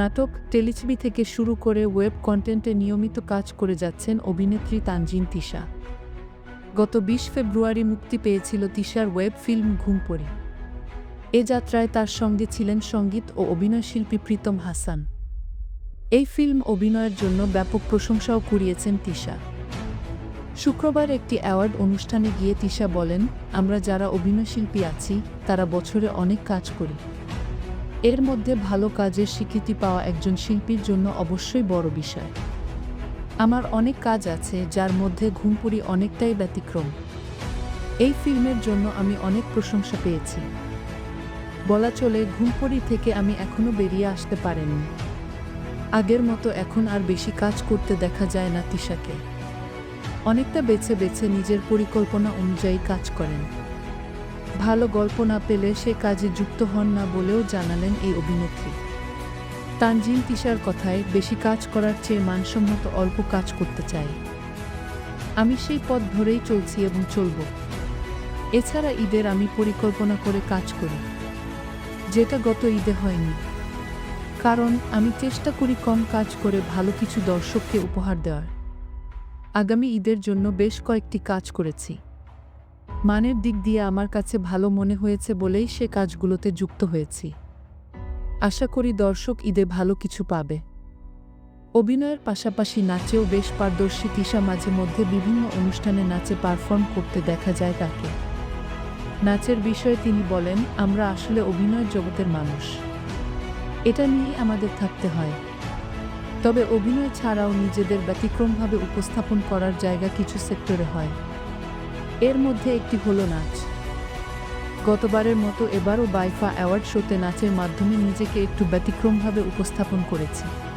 নাটক টেলিছবি থেকে শুরু করে ওয়েব কন্টেন্টে নিয়মিত কাজ করে যাচ্ছেন অভিনেত্রী তানজিন তিশা। গত বিশ ফেব্রুয়ারি মুক্তি পেয়েছিল তিশার ওয়েব ফিল্ম ঘুমপড়ি। এ যাত্রায় তার সঙ্গে ছিলেন সংগীত ও অভিনয়শিল্পী প্রীতম হাসান। এই ফিল্ম অভিনয়ের জন্য ব্যাপক প্রশংসাও কুড়িয়েছেন তিশা। শুক্রবার একটি অ্যাওয়ার্ড অনুষ্ঠানে গিয়ে তিশা বলেন, আমরা যারা অভিনয়শিল্পী আছি, তারা বছরে অনেক কাজ করি। এর মধ্যে ভালো কাজের স্বীকৃতি পাওয়া একজন শিল্পীর জন্য অবশ্যই বড় বিষয়। আমার অনেক কাজ আছে যার মধ্যে ঘুমপুরি অনেকটাই ব্যতিক্রম। এই ফিল্মের জন্য আমি অনেক প্রশংসা পেয়েছি। বলা চলে ঘুমপুরি থেকে আমি এখনও বেরিয়ে আসতে পারিনি। আগের মতো এখন আর বেশি কাজ করতে দেখা যায় না তিশাকে। অনেকটা বেছে বেছে নিজের পরিকল্পনা অনুযায়ী কাজ করেন। ভালো গল্প না পেলে সে কাজে যুক্ত হন না বলেও জানালেন এই অভিনেত্রী। তানজিন তিশার কথায় বেশি কাজ করার চেয়ে মানসম্মত অল্প কাজ করতে চাই। আমি সেই পথ ধরেই চলছি এবং চলব। এছাড়া ঈদের আমি পরিকল্পনা করে কাজ করি। যেটা গত ঈদে হয়নি। কারণ আমি চেষ্টা করি কম কাজ করে ভালো কিছু দর্শককে উপহার দেওয়ার। আগামী ঈদের জন্য বেশ কয়েকটি কাজ করেছি। মানের দিক দিয়ে আমার কাছে ভালো মনে হয়েছে বলেই সে কাজগুলোতে যুক্ত হয়েছি। আশা করি দর্শক ঈদে ভালো কিছু পাবে। অভিনয়ের পাশাপাশি নাচেও বেশ পারদর্শী তিশা মাঝে মধ্যে বিভিন্ন অনুষ্ঠানে নাচে পারফর্ম করতে দেখা যায় তাকে। নাচের বিষয়ে তিনি বলেন, আমরা আসলে অভিনয় জগতের মানুষ। এটা নিয়েই আমাদের থাকতে হয়। তবে অভিনয় ছাড়াও নিজেদের ব্যতিক্রমভাবে উপস্থাপন করার জায়গা কিছু সেক্টরে হয়। এর মধ্যে একটি হলো নাচ। গতবারের মতো এবারও বাইফা অ্যাওয়ার্ড শোতে নাচের মাধ্যমে নিজেকে একটু ব্যতিক্রমভাবে উপস্থাপন করেছি।